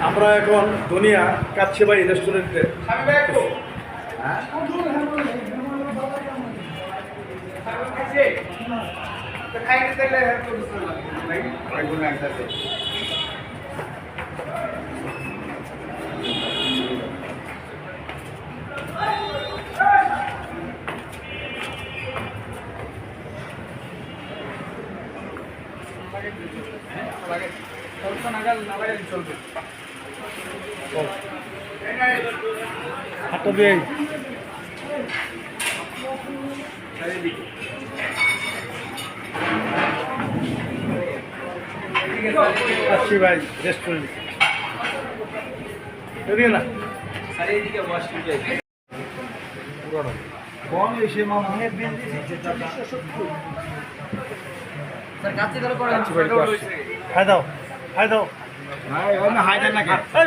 আমরা এখন দুনিয়া কাচ্ছিবাই রেস্টুরেন্টে হ্যাঁ হাতটা দিয়ে কাচ্ছিবাই রেস্টুরেন্ট এদিকে না কম এসে মামা খাই দাও। দাও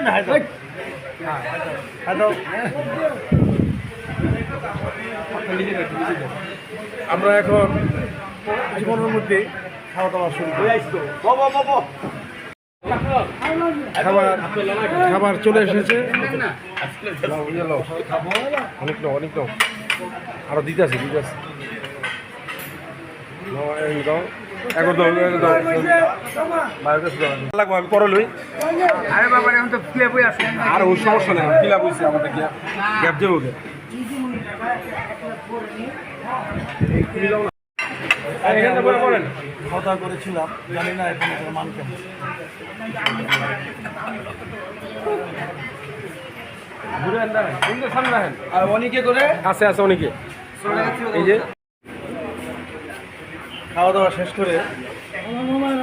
না, দাও দাও আমরা এখন জীবনের মধ্যে খাওয়া দাওয়া শুরু করি খাবার খাবার চলে এসেছে। অনেক অনেক নাও আরও দিতে আছে দিতে আছে। বাবা তো আছে আর ওই সমস্যা আমাদের গে করেছিলাম জানি না এখন মান অনেকে করে আছে আছে অনেকে এই যে খাওয়া দাওয়া শেষ করে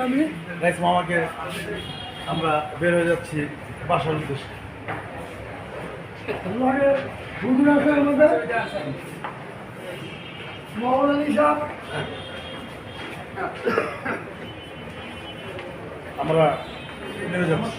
আমি রাইস মামাকে আমরা বের হয়ে যাচ্ছি বাসার উদ্দেশ্যে। আমরা বের যাচ্ছি।